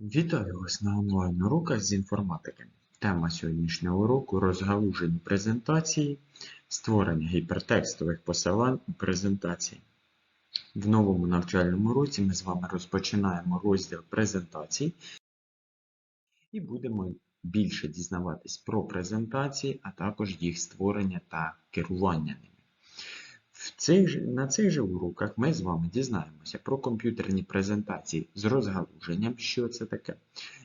Вітаю вас на онлайн-уроках з інформатики. Тема сьогоднішнього уроку розгалужені презентації, створення гіпертекстових посилань у презентації. В новому навчальному році ми з вами розпочинаємо розділ презентацій і будемо більше дізнаватись про презентації, а також їх створення та керування ними. Цих, на цих же уроках ми з вами дізнаємося про комп'ютерні презентації з розгалуженням, що це таке.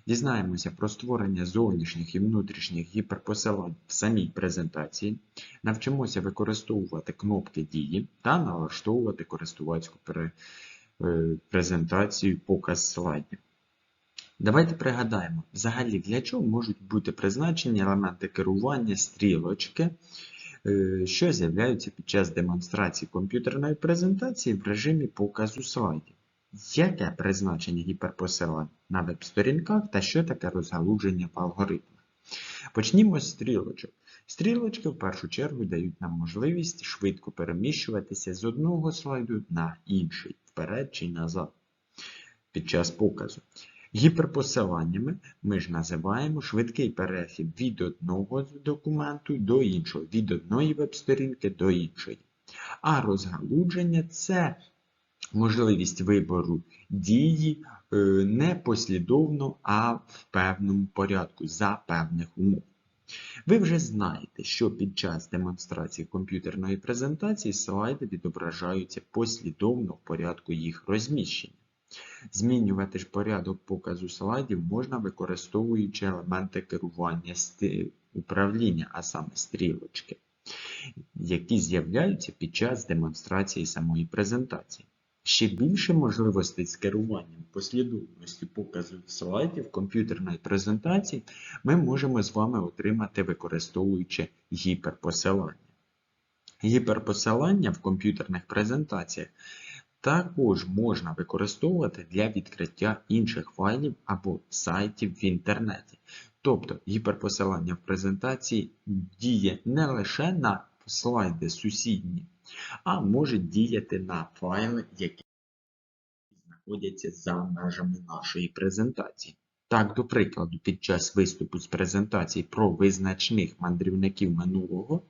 Дізнаємося про створення зовнішніх і внутрішніх гіперпосилань в самій презентації, навчимося використовувати кнопки дії та налаштовувати користувацьку е, презентацію показ слайдів. Давайте пригадаємо, взагалі для чого можуть бути призначені елементи керування, стрілочки, що з'являються під час демонстрації комп'ютерної презентації в режимі показу слайдів. Яке призначення гіперпосилань на веб-сторінках та що таке розгалуження в алгоритмах? Почнімо з стрілочок. Стрілочки в першу чергу дають нам можливість швидко переміщуватися з одного слайду на інший, вперед чи назад під час показу. Гіперпосиланнями ми ж називаємо швидкий перехід від одного документу до іншого, від одної веб-сторінки до іншої. А розгалудження це можливість вибору дії е, не послідовно, а в певному порядку за певних умов. Ви вже знаєте, що під час демонстрації комп'ютерної презентації слайди відображаються послідовно в порядку їх розміщення. Змінювати ж порядок показу слайдів можна використовуючи елементи керування управління, а саме стрілочки, які з'являються під час демонстрації самої презентації. Ще більше можливостей з керуванням послідовності показу слайдів комп'ютерної презентації ми можемо з вами отримати, використовуючи гіперпосилання. Гіперпосилання в комп'ютерних презентаціях також можна використовувати для відкриття інших файлів або сайтів в інтернеті. Тобто гіперпосилання в презентації діє не лише на слайди сусідні, а може діяти на файли, які знаходяться за межами нашої презентації. Так, до прикладу, під час виступу з презентації про визначних мандрівників минулого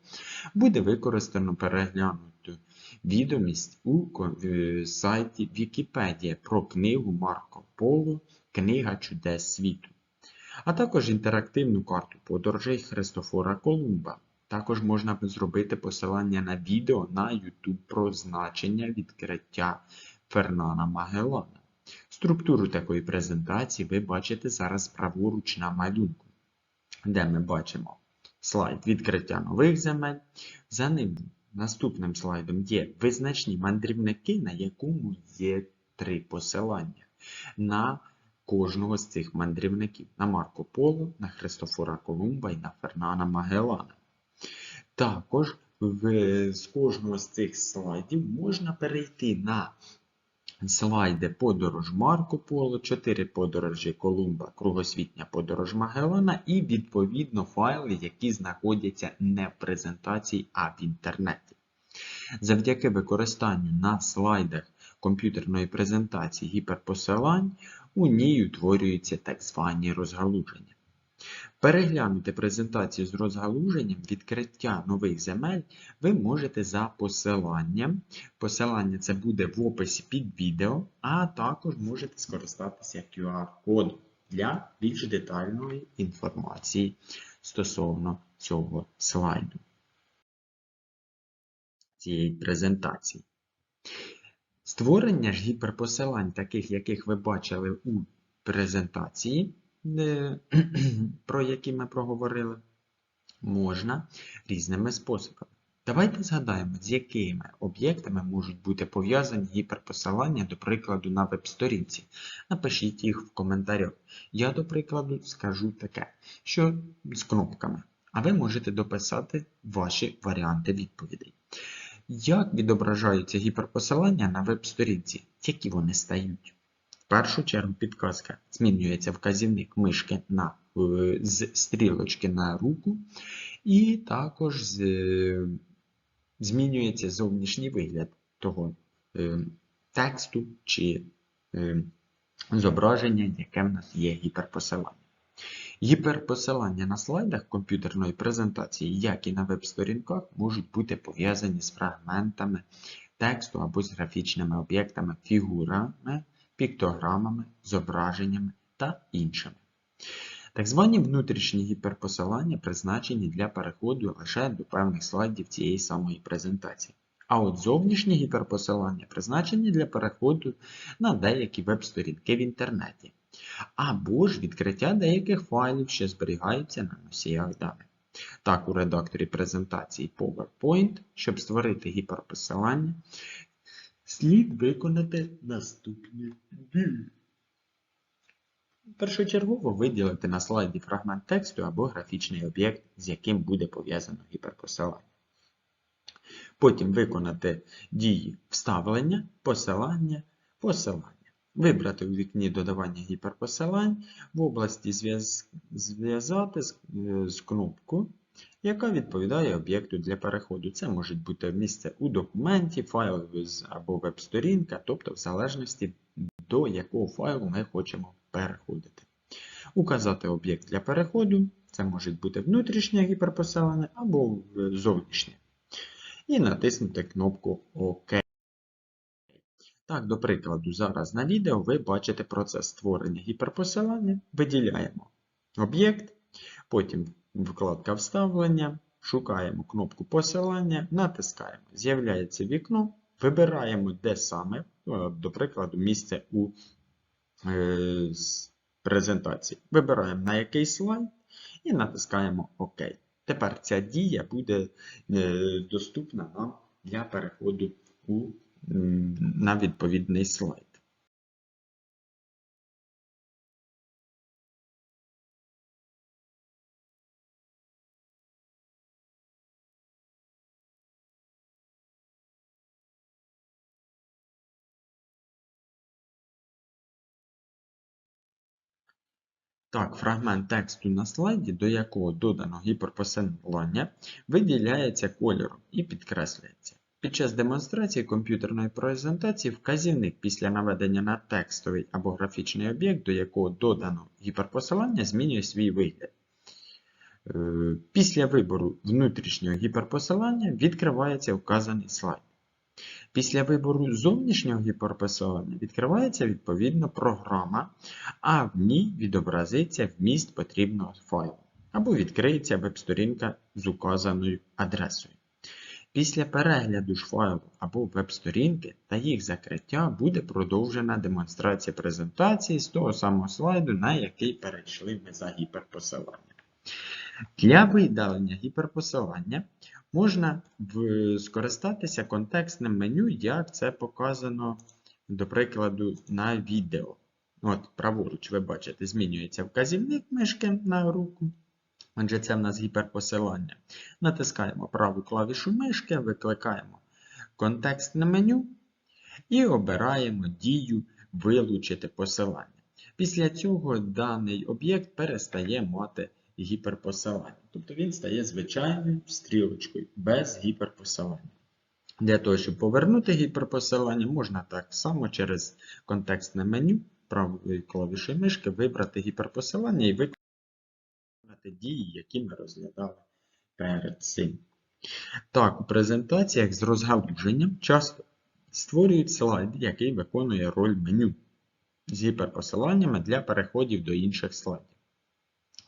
буде використано переглянуту відомість у е, сайті Вікіпедія про книгу Марко Поло Книга чудес світу, а також інтерактивну карту подорожей Христофора Колумба. Також можна зробити посилання на відео на YouTube про значення відкриття Фернана Магеллана. Структуру такої презентації ви бачите зараз праворуч на малюнку, де ми бачимо слайд відкриття нових земель. За ним наступним слайдом є визначні мандрівники, на якому є три посилання на кожного з цих мандрівників: на Марко Поло, на Христофора Колумба і на Фернана Магеллана. Також з кожного з цих слайдів можна перейти на слайди подорож Марко Поло, 4 подорожі Колумба, кругосвітня подорож Магеллана і відповідно файли, які знаходяться не в презентації, а в інтернеті. Завдяки використанню на слайдах комп'ютерної презентації гіперпосилань у ній утворюються так звані розгалуження. Переглянути презентацію з розгалуженням відкриття нових земель ви можете за посиланням. Посилання це буде в описі під відео, а також можете скористатися QR-кодом для більш детальної інформації стосовно цього слайду, цієї презентації. Створення ж гіперпосилань, таких, яких ви бачили у презентації, про які ми проговорили, можна різними способами. Давайте згадаємо, з якими об'єктами можуть бути пов'язані гіперпосилання, до прикладу, на веб-сторінці. Напишіть їх в коментарях. Я, до прикладу, скажу таке, що з кнопками. А ви можете дописати ваші варіанти відповідей. Як відображаються гіперпосилання на веб-сторінці? Які вони стають? Першу чергу підказка змінюється вказівник мишки на, е, з стрілочки на руку, і також з, е, змінюється зовнішній вигляд того е, тексту чи е, зображення, яке в нас є гіперпосилання. Гіперпосилання на слайдах комп'ютерної презентації, як і на веб-сторінках, можуть бути пов'язані з фрагментами тексту або з графічними об'єктами, фігурами, піктограмами, зображеннями та іншими. Так звані внутрішні гіперпосилання призначені для переходу лише до певних слайдів цієї самої презентації. А от зовнішні гіперпосилання призначені для переходу на деякі веб-сторінки в інтернеті, або ж відкриття деяких файлів, що зберігаються на носіях даних. Так, у редакторі презентації PowerPoint, щоб створити гіперпосилання, слід виконати наступні дії. Першочергово виділити на слайді фрагмент тексту або графічний об'єкт, з яким буде пов'язано гіперпосилання. Потім виконати дії вставлення, посилання, посилання. Вибрати у вікні додавання гіперпосилань в області зв'язати з, е, з кнопку, яка відповідає об'єкту для переходу. Це може бути місце у документі, файл або веб-сторінка, тобто в залежності до якого файлу ми хочемо переходити. Указати об'єкт для переходу, це може бути внутрішнє гіперпосилання або зовнішнє. І натиснути кнопку ОК. Так, до прикладу, зараз на відео ви бачите процес створення гіперпосилання. Виділяємо об'єкт, потім вкладка вставлення, шукаємо кнопку посилання, натискаємо. З'являється вікно, вибираємо, де саме, до прикладу, місце у е, презентації. Вибираємо на який слайд і натискаємо ОК. Тепер ця дія буде е, доступна нам для переходу у на відповідний слайд. Так, фрагмент тексту на слайді, до якого додано гіперпосилання, виділяється кольором і підкреслюється. Під час демонстрації комп'ютерної презентації вказівник після наведення на текстовий або графічний об'єкт, до якого додано гіперпосилання, змінює свій вигляд. Е, після вибору внутрішнього гіперпосилання відкривається вказаний слайд. Після вибору зовнішнього гіперпосилання відкривається відповідно програма, а в ній відобразиться вміст потрібного файлу, або відкриється веб-сторінка з указаною адресою. Після перегляду ж файлу або веб-сторінки та їх закриття буде продовжена демонстрація презентації з того самого слайду, на який перейшли ми за гіперпосиланням. Для видалення гіперпосилання можна скористатися контекстним меню, як це показано, до прикладу, на відео. От, Праворуч, ви бачите, змінюється вказівник мишки на руку. Отже, це в нас гіперпосилання. Натискаємо праву клавішу мишки, викликаємо контекстне меню і обираємо дію Вилучити посилання. Після цього даний об'єкт перестає мати гіперпосилання. Тобто він стає звичайною стрілочкою без гіперпосилання. Для того, щоб повернути гіперпосилання, можна так само через контекстне меню правою клавішою мишки вибрати гіперпосилання і виконати дії, які ми розглядали перед цим. Так, у презентаціях з розгалуженням часто створюють слайд, який виконує роль меню з гіперпосиланнями для переходів до інших слайдів.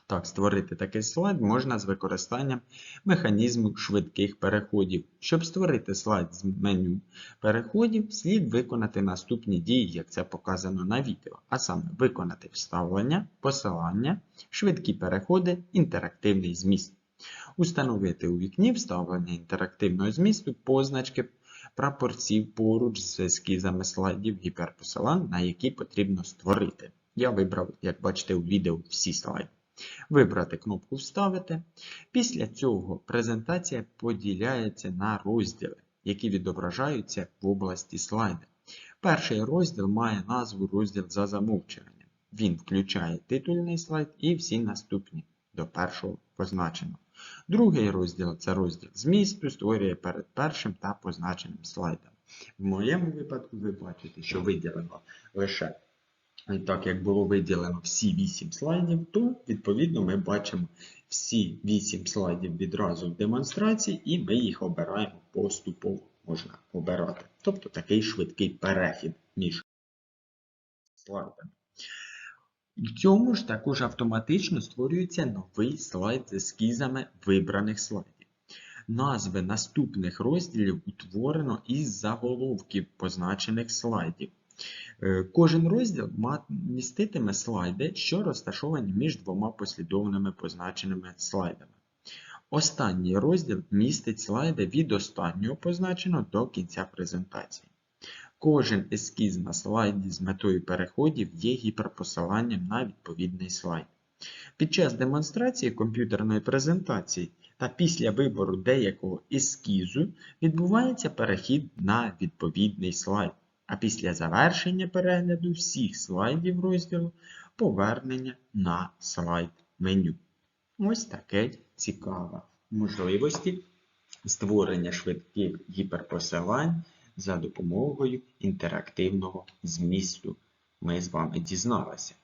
Так, створити такий слайд можна з використанням механізму швидких переходів. Щоб створити слайд з меню переходів, слід виконати наступні дії, як це показано на відео, а саме виконати вставлення, посилання, швидкі переходи, інтерактивний зміст. Установити у вікні вставлення інтерактивного змісту позначки прапорців поруч з ескізами слайдів гіперпосилань, на які потрібно створити. Я вибрав, як бачите, у відео всі слайди. Вибрати кнопку Вставити. Після цього презентація поділяється на розділи, які відображаються в області слайда. Перший розділ має назву розділ за замовчуванням. Він включає титульний слайд і всі наступні до першого позначеного. Другий розділ це розділ змісту, створює перед першим та позначеним слайдом. В моєму випадку ви бачите, що виділено лише так як було виділено всі 8 слайдів, то відповідно ми бачимо всі 8 слайдів відразу в демонстрації, і ми їх обираємо поступово. Можна обирати. Тобто такий швидкий перехід між слайдами. В цьому ж також автоматично створюється новий слайд з ескізами вибраних слайдів. Назви наступних розділів утворено із заголовків позначених слайдів. Е, Кожен розділ міститиме слайди, що розташовані між двома послідовними позначеними слайдами. Останній розділ містить слайди від останнього позначеного до кінця презентації. Кожен ескіз на слайді з метою переходів є гіперпосиланням на відповідний слайд. Під час демонстрації комп'ютерної презентації та після вибору деякого ескізу відбувається перехід на відповідний слайд, а після завершення перегляду всіх слайдів розділу повернення на слайд меню. Ось таке цікаве можливості створення швидких гіперпосилань за допомогою інтерактивного змісту. Ми з вами дізналися.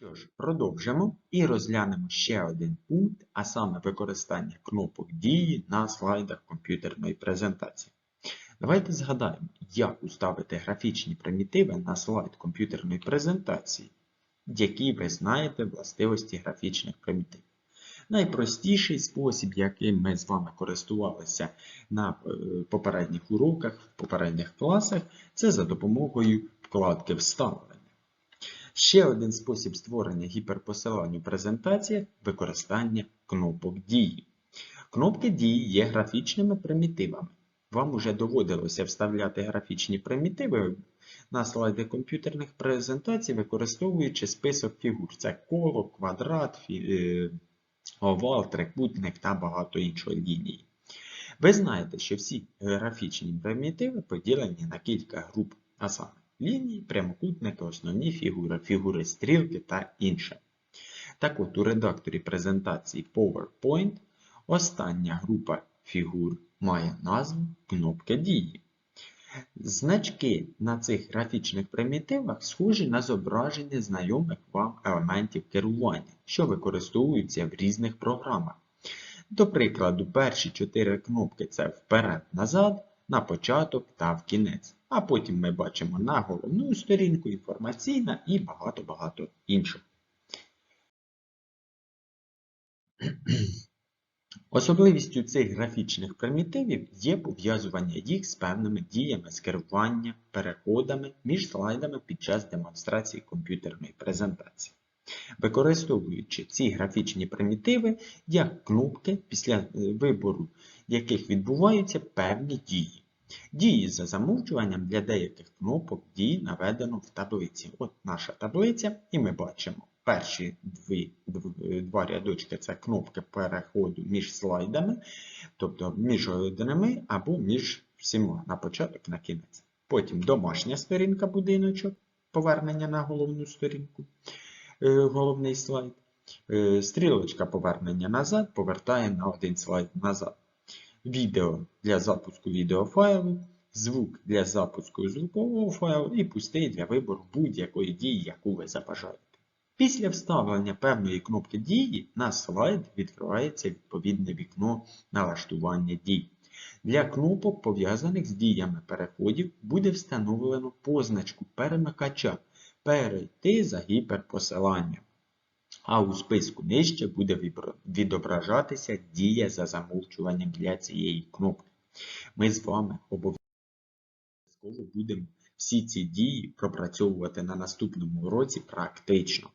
Що ж, продовжимо і розглянемо ще один пункт, а саме використання кнопок дії на слайдах комп'ютерної презентації. Давайте згадаємо, як уставити графічні примітиви на слайд комп'ютерної презентації, які ви знаєте властивості графічних примітивів. Найпростіший спосіб, яким ми з вами користувалися на е, попередніх уроках, в попередніх класах, це за допомогою вкладки Вставлення. Ще один спосіб створення гіперпосилань у презентаціях використання кнопок дії. Кнопки дії є графічними примітивами. Вам уже доводилося вставляти графічні примітиви на слайди комп'ютерних презентацій, використовуючи список фігур. Це коло, квадрат, е, овал, трикутник та багато іншої лінії. Ви знаєте, що всі графічні примітиви поділені на кілька груп, а саме лінії, прямокутники, основні фігури, фігури стрілки та інше. Так от у редакторі презентації PowerPoint остання група фігур має назву кнопка дії. Значки на цих графічних примітивах схожі на зображення знайомих вам елементів керування, що використовуються в різних програмах. До прикладу, перші чотири кнопки це вперед-назад, на початок та в кінець. А потім ми бачимо на головну сторінку, інформаційна і багато-багато інших. Особливістю цих графічних примітивів є пов'язування їх з певними діями з керування, переходами між слайдами під час демонстрації комп'ютерної презентації. Використовуючи ці графічні примітиви як кнопки, після е, вибору яких відбуваються певні дії. Дії за замовчуванням для деяких кнопок дій наведено в таблиці. От наша таблиця, і ми бачимо перші дві, два рядочки це кнопки переходу між слайдами, тобто між одними або між всіма на початок на кінець. Потім домашня сторінка будиночок, повернення на головну сторінку, е, головний слайд. Е, стрілочка повернення назад повертає на один слайд назад відео для запуску відеофайлу, звук для запуску звукового файлу і пустий для вибору будь-якої дії, яку ви забажаєте. Після вставлення певної кнопки дії на слайд відкривається відповідне вікно налаштування дій. Для кнопок, пов'язаних з діями переходів, буде встановлено позначку перемикача перейти за гіперпосиланням а у списку нижче буде відображатися дія за замовчуванням для цієї кнопки. Ми з вами обов'язково будемо всі ці дії пропрацьовувати на наступному році практично.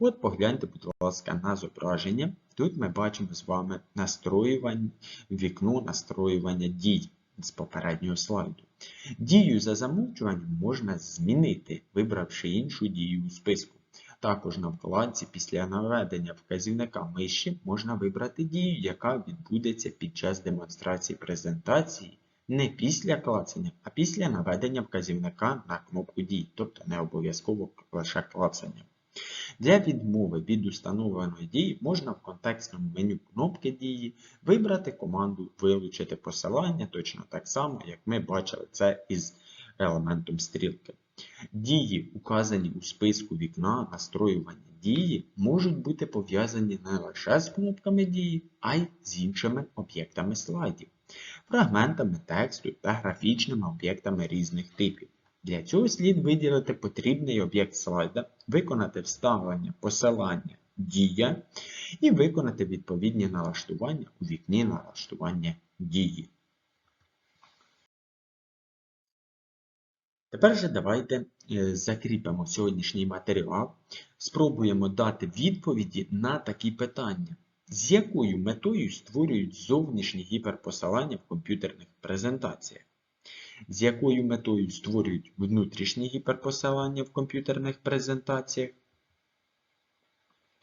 От погляньте, будь ласка, на зображення. Тут ми бачимо з вами настроювання, вікно настроювання дій з попереднього слайду. Дію за замовчуванням можна змінити, вибравши іншу дію у списку. Також на вкладці після наведення вказівника миші можна вибрати дію, яка відбудеться під час демонстрації презентації не після клацання, а після наведення вказівника на кнопку дій, тобто не обов'язково лише клацання. Для відмови від установленої дії можна в контекстному меню кнопки дії вибрати команду Вилучити посилання точно так само, як ми бачили це із елементом стрілки. Дії, указані у списку вікна настроювання дії, можуть бути пов'язані не лише з кнопками дії, а й з іншими об'єктами слайдів, фрагментами тексту та графічними об'єктами різних типів. Для цього слід виділити потрібний об'єкт слайда, виконати вставлення посилання дія і виконати відповідні налаштування у вікні налаштування дії. Тепер же давайте е, закріпимо сьогоднішній матеріал, спробуємо дати відповіді на такі питання. З якою метою створюють зовнішні гіперпосилання в комп'ютерних презентаціях? З якою метою створюють внутрішні гіперпосилання в комп'ютерних презентаціях?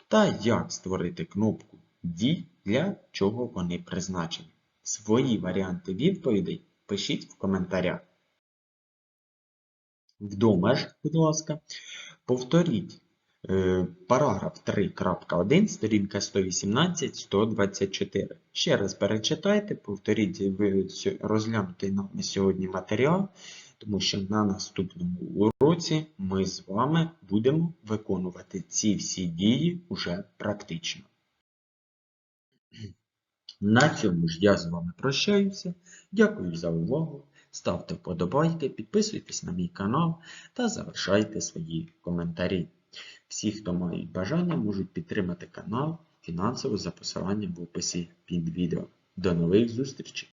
Та як створити кнопку Дій, для чого вони призначені? Свої варіанти відповідей пишіть в коментарях. Вдома ж, будь ласка, повторіть е, параграф 3.1, сторінка 118-124. Ще раз перечитайте, повторіть розглянутий нами сьогодні матеріал, тому що на наступному уроці ми з вами будемо виконувати ці всі дії уже практично. На цьому ж я з вами прощаюся. Дякую за увагу. Ставте вподобайки, підписуйтесь на мій канал та залишайте свої коментарі. Всі, хто мають бажання, можуть підтримати канал фінансово за посиланням в описі під відео. До нових зустрічей!